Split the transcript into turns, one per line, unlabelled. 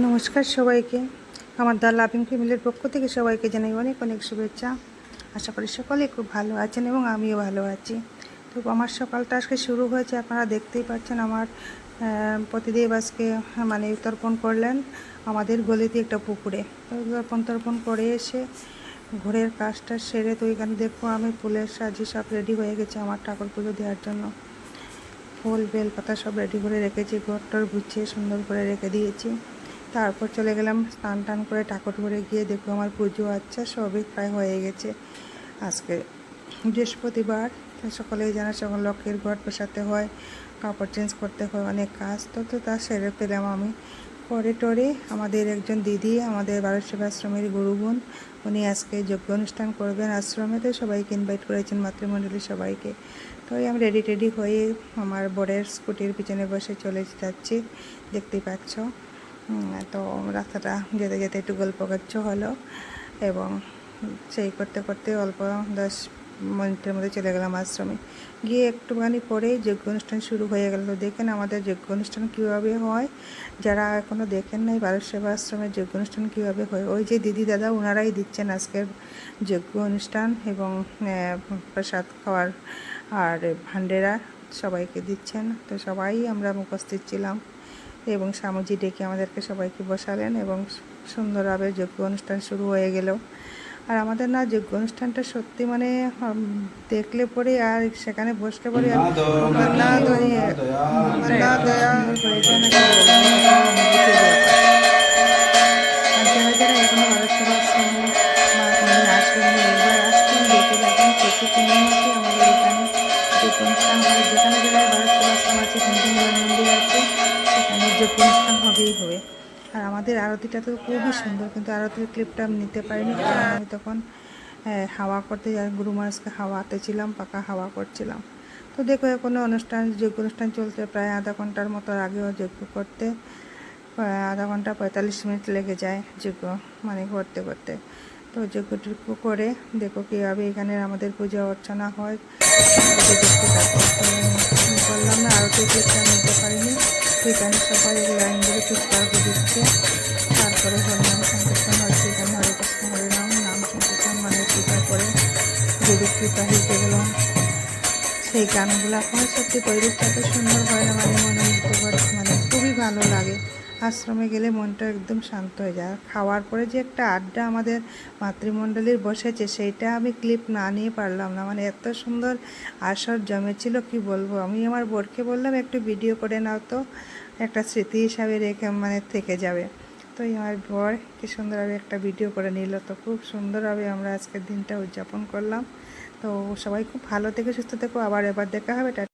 নমস্কার সবাইকে। আমার দা লাভিং ফ্যামিলির পক্ষ থেকে সবাইকে জানাই অনেক অনেক শুভেচ্ছা। আশা করি সকলে খুব ভালো আছেন এবং আমিও ভালো আছি। তো আমার সকালটা আজকে শুরু হয়েছে আপনারা দেখতেই পাচ্ছেন আমার আহ, পতিদেব আজকে মানে তর্পণ করলেন আমাদের গলিতে একটা পুকুরে। তর্পণ তর্পণ করে এসে ঘরের কাজটা সেরে তো এখানে দেখব আমি ফুলের সাজি সব রেডি হয়ে গেছে আমার ঠাকুর পুজো দেওয়ার জন্য। ফুল বেল পাতা সব রেডি করে রেখেছি ঘরটর গুছিয়ে সুন্দর করে রেখে দিয়েছি। তারপর চলে গেলাম স্নান টান করে ঠাকুর ঘরে গিয়ে দেখব আমার পুজো আচ্ছা সবই প্রায় হয়ে গেছে। আজকে বৃহস্পতিবার সকলেই জানা সকল লক্ষ্মীর ঘর পেশাতে হয়, কাপড় চেঞ্জ করতে হয় অনেক কাজ, তো তো তা সেরে পেলাম আমি। পরে টরে আমাদের একজন দিদি, আমাদের বারোশিব আশ্রমের গুরুগুণ উনি আজকে যোগ্য অনুষ্ঠান করবেন আশ্রমে, তো সবাইকে ইনভাইট করেছেন মাতৃমণ্ডলীর সবাইকে। তো আমি রেডি টেডি হয়ে আমার বরের স্কুটির পিছনে বসে চলে যাচ্ছি দেখতেই পাচ্ছ। তো রাস্তাটা যেতে যেতে একটু গল্প করছ হলো এবং সেই করতে করতে অল্প দশ মিনিটের মধ্যে চলে গেলাম আশ্রমে। গিয়ে একটুখানি পরেই যজ্ঞ অনুষ্ঠান শুরু হয়ে গেল। দেখেন আমাদের যজ্ঞ অনুষ্ঠান কীভাবে হয়। যারা এখনও দেখেন নাই ভারত সেবা আশ্রমের যজ্ঞ অনুষ্ঠান কীভাবে হয়। ওই যে দিদি দাদা ওনারাই দিচ্ছেন আজকের যজ্ঞ অনুষ্ঠান এবং প্রসাদ খাওয়ার আর ভান্ডেরা সবাইকে দিচ্ছেন। তো সবাই আমরা উপস্থিত ছিলাম। এবং স্বামীজি ডেকে আমাদেরকে সবাইকে বসালেন এবং সুন্দরভাবে যোগ্য অনুষ্ঠান শুরু হয়ে গেল। আর আমাদের না যোগ্য অনুষ্ঠানটা সত্যি মানে দেখলে পরে আর সেখানে বসলে পরে আর না দয়ে অনুষ্ঠান হয় যেখানে যেখানে ভারত আছে মন্দির আছে, সেখানে যোগ অনুষ্ঠান হবেই হবে। আর আমাদের আরতিটা তো খুবই সুন্দর, কিন্তু আরতির ক্লিপটা আমি নিতে পারিনি। কারণ আমি তখন হাওয়া করতে যাই, গুরু মহারাজকে হাওয়াতে ছিলাম, পাকা হাওয়া করছিলাম। তো দেখো কোনো অনুষ্ঠান যোগ্য অনুষ্ঠান চলতে প্রায় আধা ঘণ্টার মতো আগেও যোগ্য করতে আধা ঘণ্টা পঁয়তাল্লিশ মিনিট লেগে যায় যজ্ঞ মানে করতে করতে। তো করে দেখো কীভাবে এখানে আমাদের পূজা অর্চনা হয়। বললাম না আরতি ক্লিপটা নিতে পারিনি। এখানে সবাই লাইন ধরে পুষ্পার্ঘ দিচ্ছে। তারপরে হরিনাম সংকীর্তন হচ্ছে এখানে হরে কৃষ্ণ, হরে নাম সংকীর্তন মানে পূজা করে গুরু কৃপা যেগুলো সেই গানগুলো হয় সত্যি পরিবেশটা এত সুন্দর হয় না মানে মনে মুগ্ধকর মানে খুবই ভালো লাগে। আশ্রমে গেলে মনটা একদম শান্ত হয়ে যায়। খাওয়ার পরে যে একটা আড্ডা আমাদের মাতৃমণ্ডলীর বসেছে, সেইটা আমি ক্লিপ না নিয়ে পারলাম না। মানে এত সুন্দর আসর জমেছিল, কি বলব? আমি আমার বোর্ডকে বললাম, একটু ভিডিও করে নাও তো, একটা স্মৃতি হিসাবে রেখে মানে থেকে যাবে। তো আমার বর কি সুন্দরভাবে একটা ভিডিও করে নিল। তো খুব সুন্দরভাবে আমরা আজকের দিনটা উদযাপন করলাম। তো সবাই খুব ভালো থেকে, সুস্থ থেকো। আবার এবার দেখা হবে।